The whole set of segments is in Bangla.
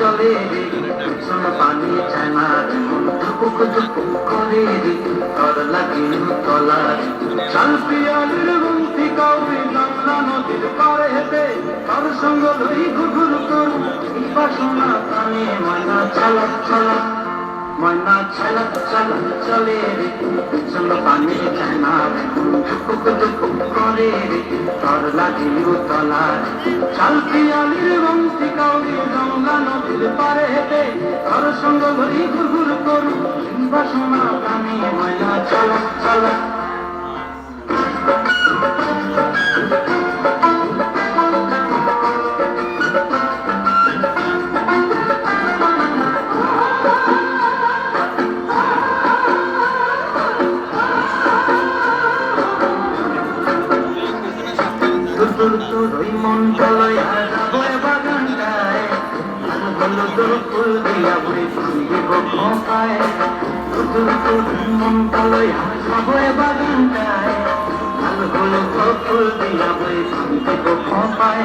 চলে রে, চুল পানি চায় না ধুকুক ধুকুক করে রে তর লাগে তলা চাল পিয়ালির গুমতি কাউরি নন্দা নদীর পারে হেঁটে, তার সঙ্গ ধরি ঘুঘুর করু বাসনা কানে ময়না চালাক চালাক ময়না ছলক ছলক চলে রে। চলো পানি চায় না টুকুক টুকুক পিয়ালির বংশী কাউরি জঙ্গল নদীর পারে হেঁটে তার সঙ্গ লই ঘুঘুর করু এই বাসনা কানে ময়না চালা চালা। মন চলয়া যাব এ বাগানটায় আর বলো তোর ফুল দিয়া বুড়ি ফুল দিব খোপায় তোর তোর মন যাব এ বাগানটায় আর বলো তোর ফুল দিয়া বুড়ি ফুল দিব খোপায়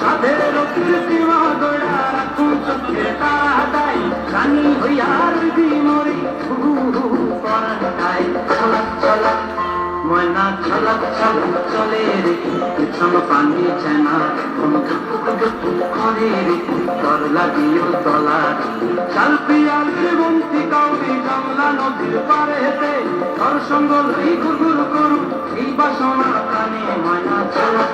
সাধের কীর্তি মা দৌড়া রাখুন চোখে তাড়াতাই রানী হইয়া রবি মরি হু হু করার গায় চলা চলা ময়না ছলক ছলক চলে রে, পিছন পানি চেনা কোন উত্তর লাগিও তলার। চাল পিয়ালের বন্তি কাউরি জমলা নদীর পারে হেতে তর সঙ্গ লই গুরগুর করু এই বাসনা কানে মায়া ছলক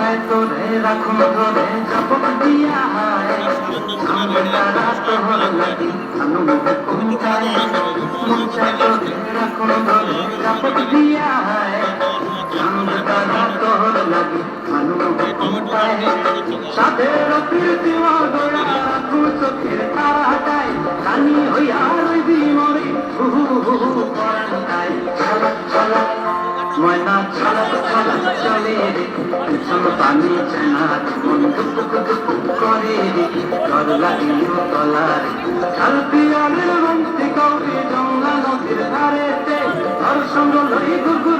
মঞ্চায় তোরে রাখুন ধরে জপক দিয়া তারা তোহর লাগি মুখে কুঞ্চায় মঞ্চায় তোরে। রাখুন ধরে জপক দিয়া সাধের কীর্তি মদয়া রাখুন চোখের তারা। হাটায় রানী হইয়া রইবি মরে, হু হু হু পরান্তায় ছলক ছলক ময়না ছলক ছলক চলে পিছন পানি চেনা মন দুঃখ দুঃখ করে রে। ঘর লাগিও তলার চাল পিয়ালের বন্তি কৌরি জঙ্গা নদীর ধারেতে। ঘর সঙ্গ লই গুরগুর